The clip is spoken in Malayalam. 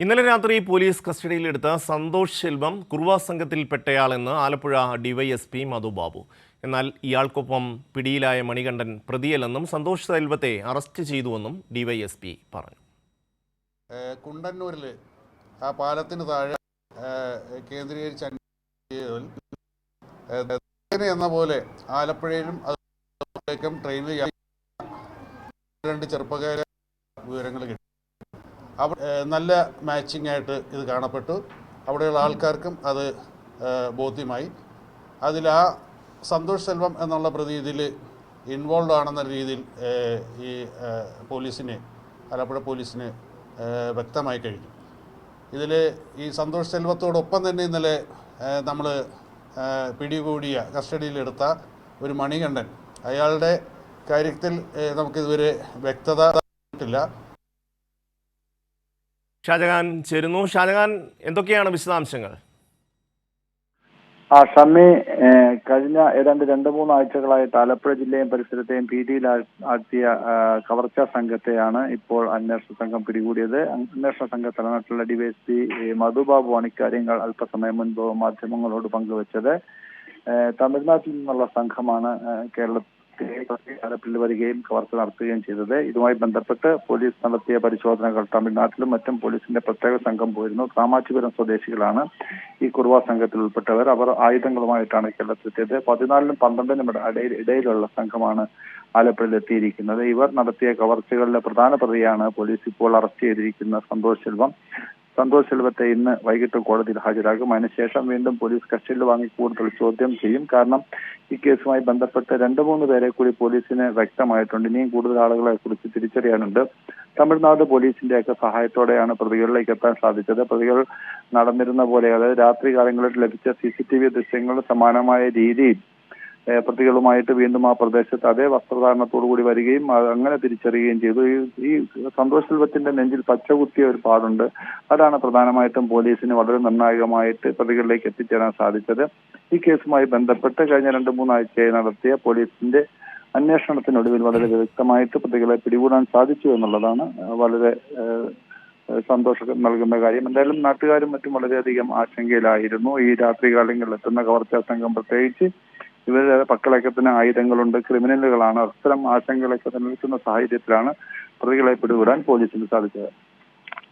ഇന്നലെ രാത്രി പോലീസ് കസ്റ്റഡിയിലെടുത്ത സന്തോഷ് ശെൽവം കുറുവ സംഘത്തിൽപ്പെട്ടയാളെന്ന് ആലപ്പുഴ ഡിവൈഎസ്പി മധുബാബു എന്നാൽ ഇയാൾക്കൊപ്പം പിടിയിലായ മണികണ്ഠൻ പ്രതിയല്ലെന്നും സന്തോഷ് ശെൽവത്തെ അറസ്റ്റ് ചെയ്തുവെന്നും ഡിവൈഎസ്പി പറഞ്ഞു. കുണ്ടന്നൂരിൽ ആ പാലത്തിന് താഴെ കേന്ദ്രീകരിച്ച് എന്ന പോലെ ആലപ്പുഴയിലും ട്രെയിനിൽ രണ്ട് ചെറുപ്പക്കാരെ വിവരങ്ങൾ കിട്ടി. അവിടെ നല്ല മാച്ചിങ് ആയിട്ട് ഇത് കാണപ്പെട്ടു. അവിടെയുള്ള ആൾക്കാർക്കും അത് ബോധ്യമായി. അതിൽ ആ സന്തോഷ് സെൽവം എന്നുള്ള പ്രതി ഇതിൽ ഇൻവോൾവ് ആണെന്ന രീതിയിൽ ഈ പോലീസിനെ ആലപ്പുഴ പോലീസിന് വ്യക്തമായി കഴിഞ്ഞു. ഇതിൽ ഈ സന്തോഷ് സെൽവത്തോടൊപ്പം തന്നെ ഇന്നലെ നമ്മൾ പിടികൂടിയ കസ്റ്റഡിയിലെടുത്ത ഒരു മണികണ്ഠൻ. അയാളുടെ കാര്യത്തിൽ നമുക്കിതുവരെ വ്യക്തത ഇല്ല. ഷാജഹാൻ ചേരുന്നു. ഷാജഹാൻ എന്തൊക്കെയാണ് വിശദാംശങ്ങൾ? ആ ഷമ്മി കഴിഞ്ഞ ഏതാണ്ട് രണ്ട് മൂന്ന് ആഴ്ചകളായിട്ട് ആലപ്പുഴ ജില്ലയും പരിസരത്തെയും ഭീതിയിൽ ആഴ്ത്തിയ കവർച്ചാ സംഘത്തെയാണ് ഇപ്പോൾ അന്വേഷണ സംഘം പിടികൂടിയത്. അന്വേഷണ സംഘ തലനാട്ടിലുള്ള ഡിവൈഎസ്പി മധുബാബുവാണ് ഇക്കാര്യങ്ങൾ അല്പസമയം മുൻപ് മാധ്യമങ്ങളോട് പങ്കുവച്ചത്. തമിഴ്നാട്ടിൽ നിന്നുള്ള സംഘമാണ് ഏഹ്, ആലപ്പുഴയിൽ വരികയും കവർച്ച നടത്തുകയും ചെയ്തത്. ഇതുമായി ബന്ധപ്പെട്ട് പോലീസ് നടത്തിയ പരിശോധനകൾ തമിഴ്നാട്ടിലും മറ്റും പോലീസിന്റെ പ്രത്യേക സംഘം പോയിരുന്നു. കാമാച്ചിപുരം സ്വദേശികളാണ് ഈ കുറുവ സംഘത്തിൽ ഉൾപ്പെട്ടവർ. അവർ ആയുധങ്ങളുമായിട്ടാണ് കേരളത്തിലെത്തിയത്. പതിനാലിനും പന്ത്രണ്ടിനും ഇട- ഇടയിൽ ഇടയിലുള്ള സംഘമാണ് ആലപ്പുഴയിൽ എത്തിയിരിക്കുന്നത്. ഇവർ നടത്തിയ കവർച്ചകളിലെ പ്രധാന പ്രതിയാണ് പോലീസ്. ഇപ്പോൾ അറസ്റ്റ് ചെയ്തിരിക്കുന്ന സന്തോഷ് സെൽവം. സന്തോഷ് സെൽവത്തെ ഇന്ന് വൈകിട്ട് കോടതിയിൽ ഹാജരാക്കും അതിനുശേഷം വീണ്ടും പോലീസ് കസ്റ്റഡിയിൽ വാങ്ങി കൂടുതൽ ചോദ്യം ചെയ്യും. കാരണം ഈ കേസുമായി ബന്ധപ്പെട്ട് രണ്ട് മൂന്ന് പേരെ കൂടി പോലീസിന് വ്യക്തമായിട്ടുണ്ട്. ഇനിയും കൂടുതൽ ആളുകളെ കുറിച്ച് തിരിച്ചറിയാനുണ്ട്. തമിഴ്നാട് പോലീസിന്റെ ഒക്കെ സഹായത്തോടെയാണ് പ്രതികളിലേക്ക് എത്താൻ സാധിച്ചത്. പ്രതികൾ നടന്നിരുന്ന പോലെ അതായത് രാത്രി കാലങ്ങളിൽ ലഭിച്ച സി സി ടി വി ദൃശ്യങ്ങൾ സമാനമായ രീതിയിൽ പ്രതികളുമായിട്ട് വീണ്ടും ആ പ്രദേശത്ത് അതേ വസ്ത്രധാരണത്തോടു കൂടി വരികയും അങ്ങനെ തിരിച്ചറിയുകയും ചെയ്തു. ഈ സന്തോഷ് സെൽവത്തിന്റെ നെഞ്ചിൽ പച്ച കുത്തിയ ഒരു പാടുണ്ട്. അതാണ് പ്രധാനമായിട്ടും പോലീസിന് വളരെ നിർണായകമായിട്ട് പ്രതികളിലേക്ക് എത്തിച്ചേരാൻ സാധിച്ചത്. ഈ കേസുമായി ബന്ധപ്പെട്ട് കഴിഞ്ഞ രണ്ട് മൂന്നാഴ്ചയായി നടത്തിയ പോലീസിന്റെ അന്വേഷണത്തിനൊടുവിൽ വളരെ വ്യക്തമായിട്ട് പ്രതികളെ പിടികൂടാൻ സാധിച്ചു എന്നുള്ളതാണ് വളരെ സന്തോഷം നൽകുന്ന കാര്യം. എന്തായാലും നാട്ടുകാരും മറ്റും വളരെയധികം ആശങ്കയിലായിരുന്നു. ഈ രാത്രികാലങ്ങളിൽ എത്തുന്ന കവർച്ചാ സംഘം പ്രത്യേകിച്ച് ഇവരുടെ പക്കളൊക്കെ തന്നെ ആയുധങ്ങളുണ്ട്. ക്രിമിനലുകളാണ്. അത്തരം ആശങ്കകളൊക്കെ നിലനിൽക്കുന്ന സാഹചര്യത്തിലാണ് പ്രതികളെ പിടികൂടാൻ പോലീസിന് സാധിച്ചത്.